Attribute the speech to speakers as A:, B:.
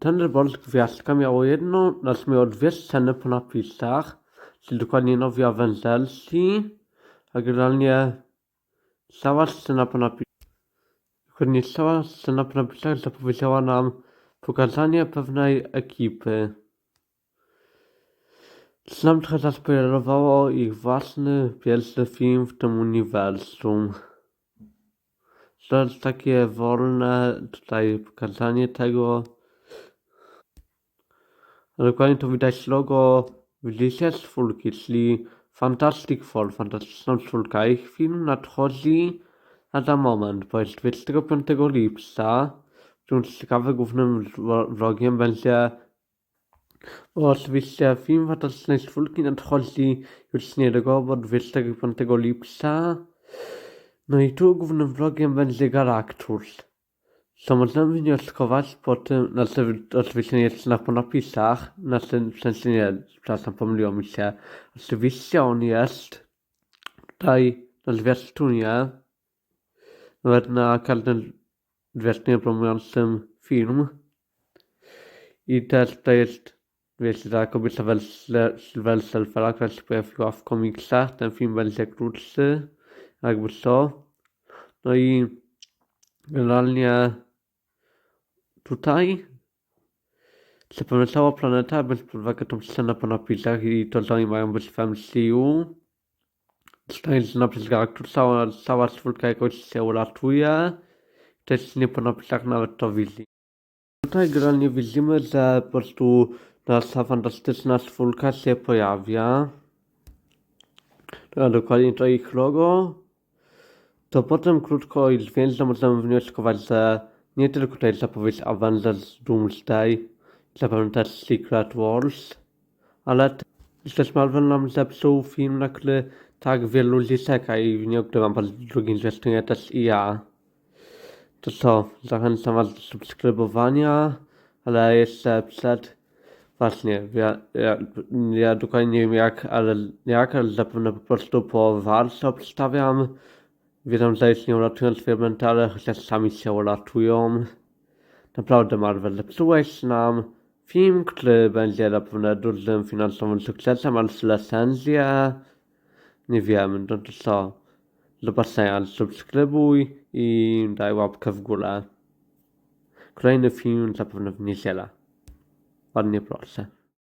A: Thunderbolt Gwiazdka miało jedną, znaczy miało dwie sceny po napisach, czyli dokładnie nowi Avengersi, a generalnie cała scena po napisach, dokładnie cała scena po napisach zapowiedziała nam pokazanie pewnej ekipy. Co nam trochę zaspoilerowało ich własny pierwszy film w tym uniwersum. To jest takie wolne tutaj pokazanie tego. A dokładnie to widać logo widzicie czwórki, czyli Fantastic Four, fantastyczna czwórka. Ich film nadchodzi lada moment, bo jest 25 lipca. Czym ciekawe, głównym wro- wrogiem będzie bo oczywiście film Fantastycznej Czwórki nadchodzi już niedługo, bo 25 lipca. No i tu głównym wrogiem będzie Galactus. Co możemy wnioskować po tym, znaczy oczywiście jest na po napisach, znaczy w sensie nie, przepraszam, pomyliło mi się. Oczywiście on jest tutaj na zwiastunie, nawet na każdym zwiastunie promującym film. I też tutaj jest, wiecie, ta kobieta Sylwester, która się pojawiła w komiksach. Ten film będzie krótszy, jakby co. No i generalnie tutaj zapewne cała planeta, biorąc pod uwagę tą scenę po napisach i to, że oni mają być w MCU. Tutaj jest napis Galactus, cała, czwórka jakoś się uratuje. Też nie po napisach nawet to widzi. Tutaj generalnie widzimy, że po prostu nasza fantastyczna czwórka się pojawia. A dokładnie to ich logo. To potem krótko i zwięźle możemy wnioskować, że nie tylko tutaj zapowiedź Avengers Doomsday, też Secret Wars, ale też Marvel nam zepsuł film, na który tak wielu ludzi czeka i nie ukrywam, po drugim zwiastunie też i ja. To co, zachęcam Was do subskrybowania, ale jeszcze przed, właśnie, ja, ja, ja dokładnie nie wiem jak, ale jak, ale zapewne po prostu po walce obstawiam. Wiedzą, że już nie uratują swoje mentale, chociaż sami się uratują. Naprawdę Marvel, zepsułeś nam film, który będzie zapewne dużym finansowym sukcesem, ale recenzję, nie wiem, no to co. Do subskrybuj i daj łapkę w górę. Kolejny film zapewne w niedzielę. Ładnie proszę.